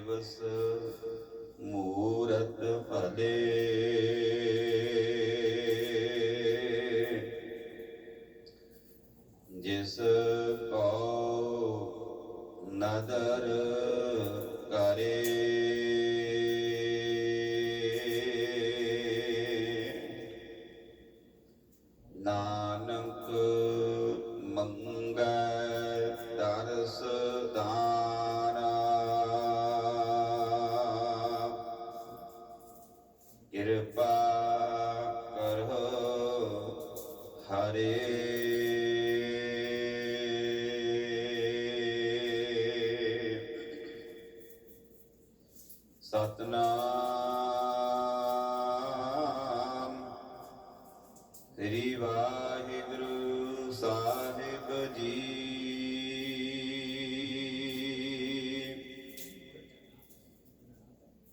ਦਿਵਸ ਮੂਰਤ ਭਲੇ ਜਿਸ ਕੋ ਨਦਰ ਕਰੇ। ਨਾਨਕ ਮੰਗੈ ਸਤਨਾਮ ਸ੍ਰੀ ਵਾਹਿਗੁਰੂ ਸਾਹਿਬ ਜੀ।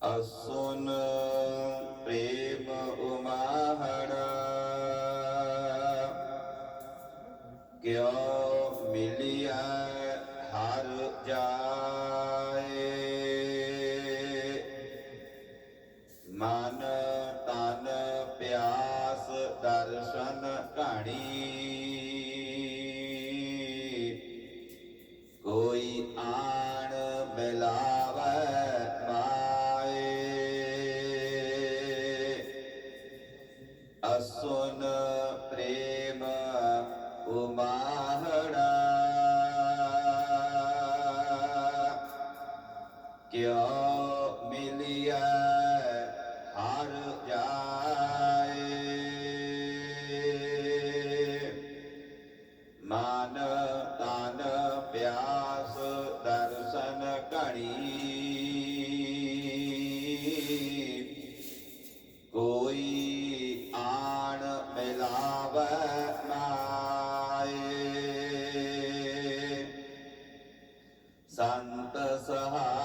ਅਸੁਨ ਪ੍ਰੇਮ ਉਮਾਹੜਾ। ਕਿਉ ਤਨ ਪਿਆਸ ਦਰਸ਼ਨ ਘਾਣੀ। ਕੋਈ ਆਣ ਮਿਲਾਵੇ ਮਾਏ। ਅਸੁਨ ਪ੍ਰੇਮ ਉਮਾਹੜਾ। ਕਿਉ ਮਿਲਿਆ ਘੜੀ। ਕੋਈ ਆਣ ਮਿਲਾਵੇ ਮਾਏ ਸੰਤ ਸਹਾ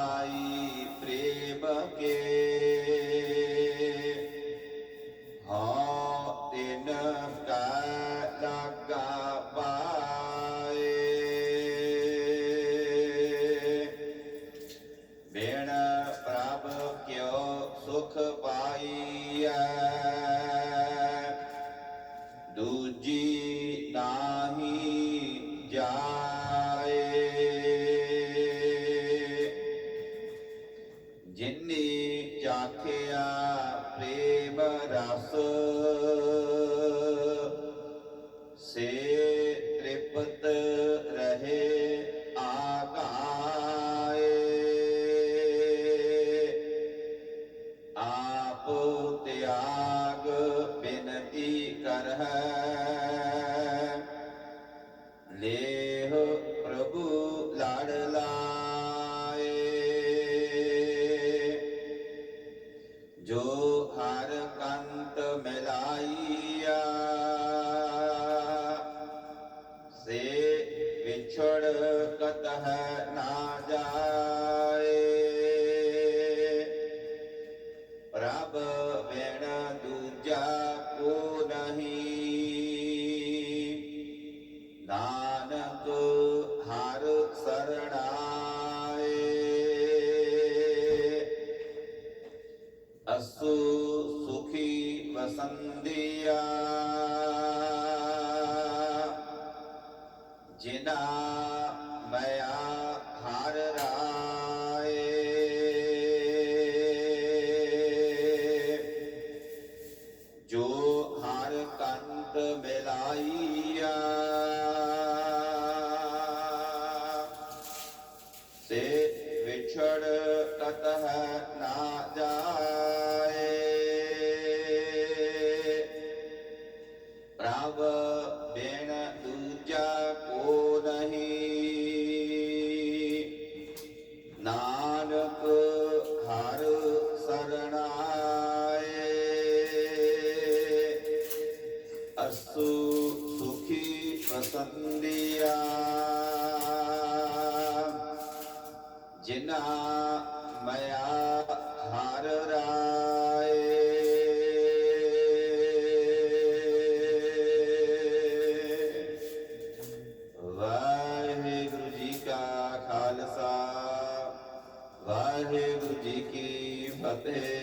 ਹਰ ਕੰਤ ਮਿਲਾਈਆ। ਸੇ ਵਿਛੜ ਕਤਹ ਨਾ ਜਾਏ। ਪ੍ਰਭ ਸੁਖੀ ਵਸੰਦਿਆ ਜਿਨਾ ਮਇਆ ਹਰ ਰਾਏ। ਜੋ ਹਰ ਕੰਤ ਮਿਲਾਈਆ। ਸੇ ਵਿਛੜ ਕੋ ਨਹੀਂ। ਨਾਨਕ ਹਰ ਸਰਣਾਏ। ਅਸੂ ਸੁਖੀ ਪਸੰਦਿਆ। ਜਿਨਾ ਮਇਆ ਹਰ ਰਾਏ। ਵਾਹਿਗੁਰੂ ਜੀ ਕੀ ਫਤਿਹ